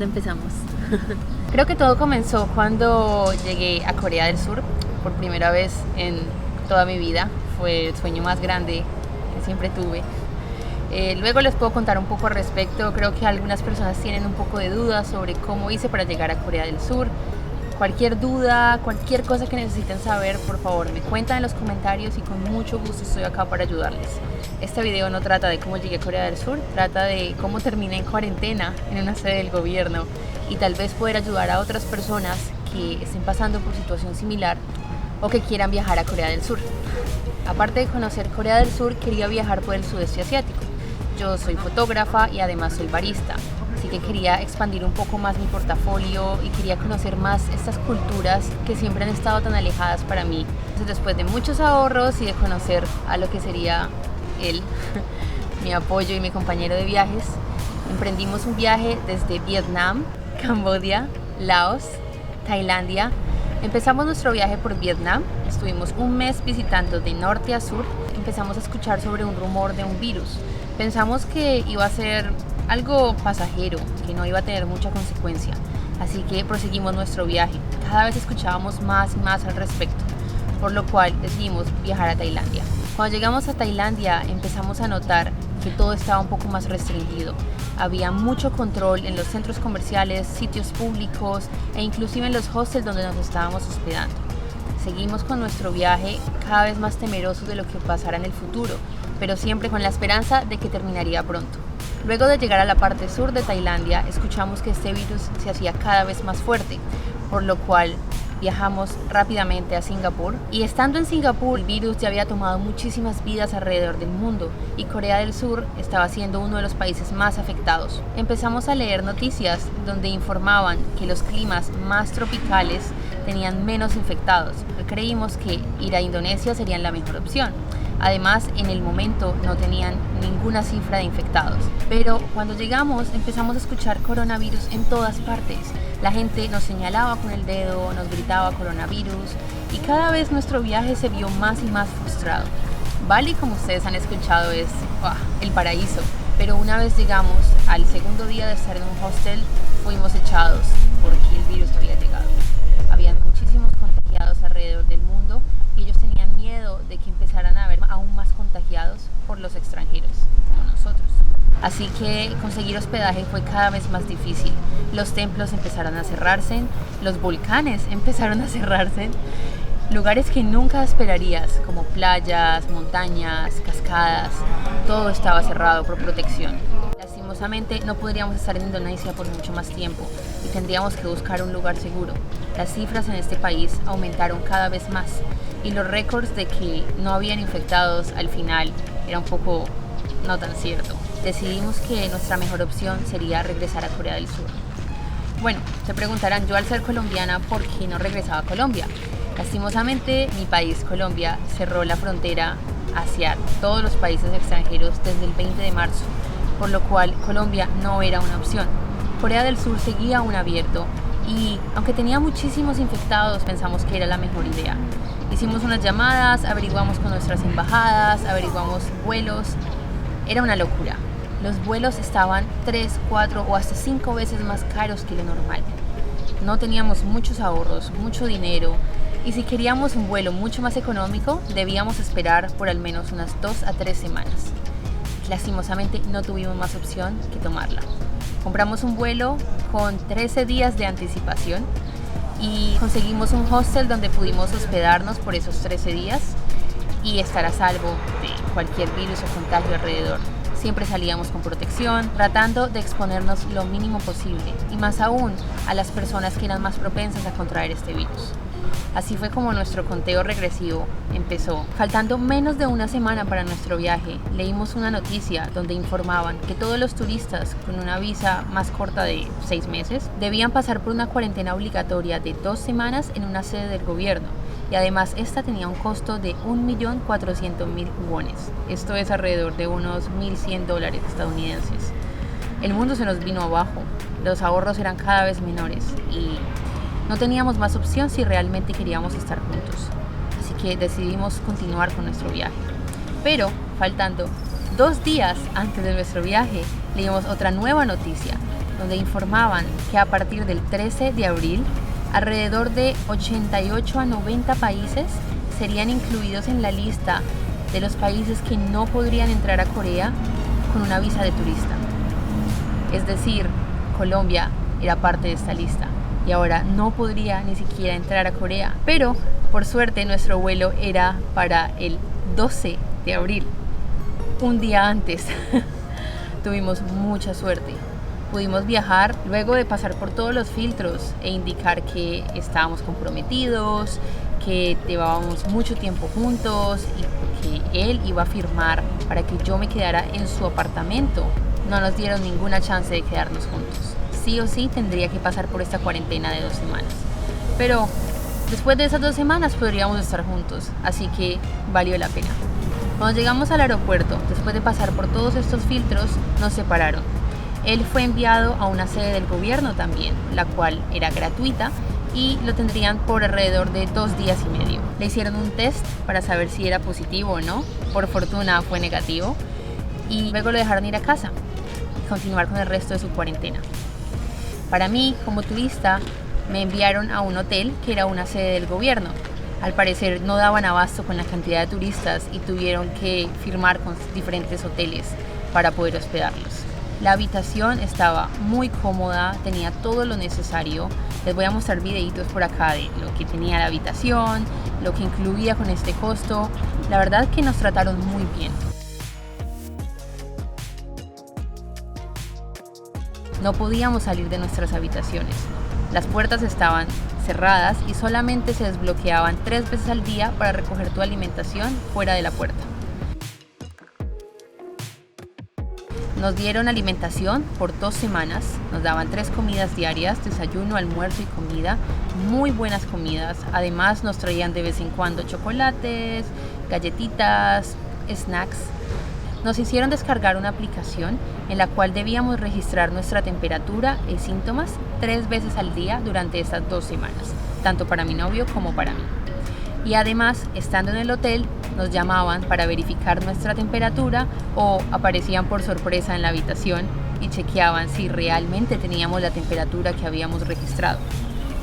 ¿Dónde empezamos? Creo que todo comenzó cuando llegué a Corea del Sur por primera vez en toda mi vida. Fue el sueño más grande que siempre tuve. Eh, luego les puedo contar un poco al respecto. Creo que algunas personas tienen un poco de dudas sobre cómo hice para llegar a Corea del Sur. Cualquier duda, cualquier cosa que necesiten saber, por favor, me cuentan en los comentarios y con mucho gusto estoy acá para ayudarles. Este video no trata de cómo llegué a Corea del Sur, trata de cómo terminé en cuarentena en una sede del gobierno y tal vez poder ayudar a otras personas que estén pasando por situación similar o que quieran viajar a Corea del Sur. Aparte de conocer Corea del Sur, quería viajar por el sudeste asiático. Yo soy fotógrafa y además soy barista así que quería expandir un poco más mi portafolio y quería conocer más estas culturas que siempre han estado tan alejadas para mí. Entonces, después de muchos ahorros y de conocer a lo que sería él, mi apoyo y mi compañero de viajes, emprendimos un viaje desde Vietnam, Camboya, Laos, Tailandia. Empezamos nuestro viaje por Vietnam, estuvimos un mes visitando de norte a sur, empezamos a escuchar sobre un rumor de un virus. Pensamos que iba a ser algo pasajero, que no iba a tener mucha consecuencia. Así que proseguimos nuestro viaje. Cada vez escuchábamos más y más al respecto, por lo cual decidimos viajar a Tailandia. Cuando llegamos a Tailandia empezamos a notar que todo estaba un poco más restringido. Había mucho control en los centros comerciales, sitios públicos e inclusive en los hostels donde nos estábamos hospedando. Seguimos con nuestro viaje cada vez más temerosos de lo que pasara en el futuro, pero siempre con la esperanza de que terminaría pronto. Luego de llegar a la parte sur de Tailandia, escuchamos que este virus se hacía cada vez más fuerte, por lo cual viajamos rápidamente a Singapur y estando en Singapur el virus ya había tomado muchísimas vidas alrededor del mundo y Corea del Sur estaba siendo uno de los países más afectados. Empezamos a leer noticias donde informaban que los climas más tropicales tenían menos infectados. Creímos que ir a Indonesia sería la mejor opción. Además, en el momento no tenían ninguna cifra de infectados. Pero cuando llegamos empezamos a escuchar coronavirus en todas partes. La gente nos señalaba con el dedo, nos gritaba coronavirus y cada vez nuestro viaje se vio más y más frustrado. Bali, como ustedes han escuchado, es el paraíso. Pero una vez llegamos al segundo día de estar en un hostel, fuimos echados porque el virus Así que conseguir hospedaje fue cada vez más difícil. Los templos empezaron a cerrarse, los volcanes empezaron a cerrarse, lugares que nunca esperarías, como playas, montañas, cascadas, todo estaba cerrado por protección. Lastimosamente no podríamos estar en Indonesia por mucho más tiempo y tendríamos que buscar un lugar seguro. Las cifras en este país aumentaron cada vez más y los récords de que no habían infectados al final era un poco no tan cierto. Decidimos que nuestra mejor opción sería regresar a Corea del Sur. Bueno, se preguntarán, yo al ser colombiana, ¿por qué no regresaba a Colombia? Lastimosamente, mi país, Colombia, cerró la frontera hacia todos los países extranjeros desde el 20 de marzo, por lo cual Colombia no era una opción. Corea del Sur seguía aún abierto y aunque tenía muchísimos infectados, pensamos que era la mejor idea. Hicimos unas llamadas, averiguamos con nuestras embajadas, averiguamos vuelos. Era una locura. Los vuelos estaban 3, 4 o hasta 5 veces más caros que lo normal. No teníamos muchos ahorros, mucho dinero y si queríamos un vuelo mucho más económico debíamos esperar por al menos unas 2 a 3 semanas. Lastimosamente no tuvimos más opción que tomarla. Compramos un vuelo con 13 días de anticipación y conseguimos un hostel donde pudimos hospedarnos por esos 13 días y estar a salvo de cualquier virus o contagio alrededor. Siempre salíamos con protección, tratando de exponernos lo mínimo posible y más aún a las personas que eran más propensas a contraer este virus. Así fue como nuestro conteo regresivo empezó. Faltando menos de una semana para nuestro viaje, leímos una noticia donde informaban que todos los turistas con una visa más corta de seis meses debían pasar por una cuarentena obligatoria de dos semanas en una sede del gobierno y además esta tenía un costo de 1.400.000 wones. Esto es alrededor de unos 1.100 dólares estadounidenses. El mundo se nos vino abajo, los ahorros eran cada vez menores y no teníamos más opción si realmente queríamos estar juntos, así que decidimos continuar con nuestro viaje. Pero, faltando dos días antes de nuestro viaje, leímos otra nueva noticia, donde informaban que a partir del 13 de abril, alrededor de 88 a 90 países serían incluidos en la lista de los países que no podrían entrar a Corea con una visa de turista. Es decir, Colombia era parte de esta lista y ahora no podría ni siquiera entrar a Corea. Pero por suerte nuestro vuelo era para el 12 de abril, un día antes. Tuvimos mucha suerte. Pudimos viajar luego de pasar por todos los filtros e indicar que estábamos comprometidos, que llevábamos mucho tiempo juntos y que él iba a firmar para que yo me quedara en su apartamento. No nos dieron ninguna chance de quedarnos juntos. Sí o sí tendría que pasar por esta cuarentena de dos semanas. Pero después de esas dos semanas podríamos estar juntos, así que valió la pena. Cuando llegamos al aeropuerto, después de pasar por todos estos filtros, nos separaron. Él fue enviado a una sede del gobierno también, la cual era gratuita y lo tendrían por alrededor de dos días y medio. Le hicieron un test para saber si era positivo o no. Por fortuna fue negativo. Y luego lo dejaron ir a casa y continuar con el resto de su cuarentena. Para mí, como turista, me enviaron a un hotel que era una sede del gobierno. Al parecer no daban abasto con la cantidad de turistas y tuvieron que firmar con diferentes hoteles para poder hospedarlos. La habitación estaba muy cómoda, tenía todo lo necesario, les voy a mostrar videitos por acá de lo que tenía la habitación, lo que incluía con este costo. La verdad que nos trataron muy bien. No podíamos salir de nuestras habitaciones. Las puertas estaban cerradas y solamente se desbloqueaban tres veces al día para recoger tu alimentación fuera de la puerta. Nos dieron alimentación por dos semanas, nos daban tres comidas diarias, desayuno, almuerzo y comida, muy buenas comidas. Además nos traían de vez en cuando chocolates, galletitas, snacks. Nos hicieron descargar una aplicación en la cual debíamos registrar nuestra temperatura y síntomas tres veces al día durante estas dos semanas, tanto para mi novio como para mí. Y además, estando en el hotel, nos llamaban para verificar nuestra temperatura o aparecían por sorpresa en la habitación y chequeaban si realmente teníamos la temperatura que habíamos registrado.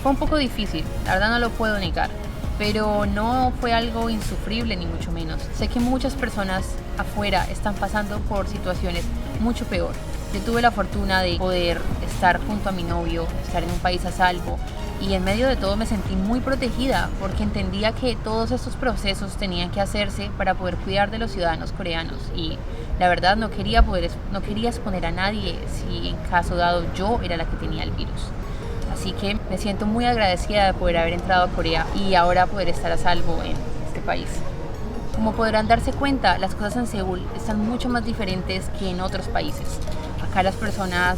Fue un poco difícil, la verdad no lo puedo negar, pero no fue algo insufrible ni mucho menos. Sé que muchas personas afuera están pasando por situaciones mucho peor. Yo tuve la fortuna de poder estar junto a mi novio, estar en un país a salvo, y en medio de todo me sentí muy protegida porque entendía que todos estos procesos tenían que hacerse para poder cuidar de los ciudadanos coreanos y la verdad no quería poder no quería exponer a nadie si en caso dado yo era la que tenía el virus. Así que me siento muy agradecida de poder haber entrado a Corea y ahora poder estar a salvo en este país. Como podrán darse cuenta, las cosas en Seúl están mucho más diferentes que en otros países. Acá las personas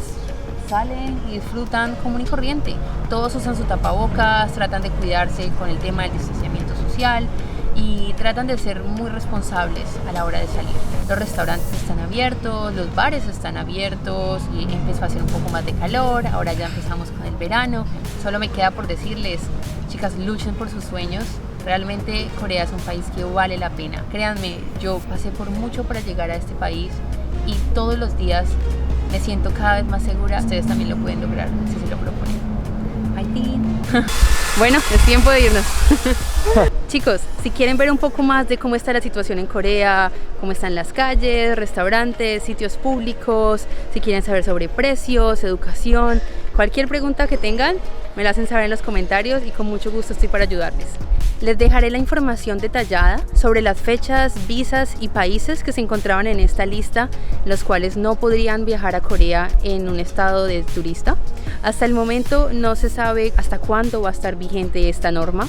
salen y disfrutan común y corriente. Todos usan su tapabocas, tratan de cuidarse con el tema del distanciamiento social y tratan de ser muy responsables a la hora de salir. Los restaurantes están abiertos, los bares están abiertos y empezó a hacer un poco más de calor, ahora ya empezamos con el verano. Solo me queda por decirles, chicas, luchen por sus sueños. Realmente Corea es un país que vale la pena. Créanme, yo pasé por mucho para llegar a este país y todos los días me siento cada vez más segura. Ustedes también lo pueden lograr si se lo proponen. bueno, es tiempo de irnos. Chicos, si quieren ver un poco más de cómo está la situación en Corea, cómo están las calles, restaurantes, sitios públicos, si quieren saber sobre precios, educación, cualquier pregunta que tengan, me la hacen saber en los comentarios y con mucho gusto estoy para ayudarles. Les dejaré la información detallada sobre las fechas, visas y países que se encontraban en esta lista, los cuales no podrían viajar a Corea en un estado de turista. Hasta el momento no se sabe hasta cuándo va a estar vigente esta norma,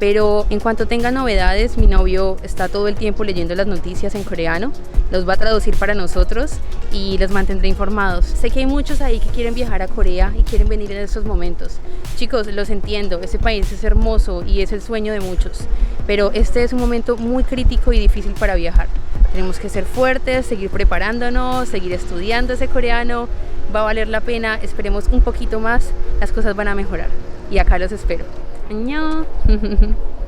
pero en cuanto tenga novedades, mi novio está todo el tiempo leyendo las noticias en coreano, los va a traducir para nosotros y los mantendré informados. Sé que hay muchos ahí que quieren viajar a Corea y quieren venir en estos momentos. Chicos, los entiendo, ese país es hermoso y es el sueño de muchos, pero este es un momento muy crítico y difícil para viajar. Tenemos que ser fuertes, seguir preparándonos, seguir estudiando ese coreano, va a valer la pena, esperemos un poquito más, las cosas van a mejorar y acá los espero. 안녕.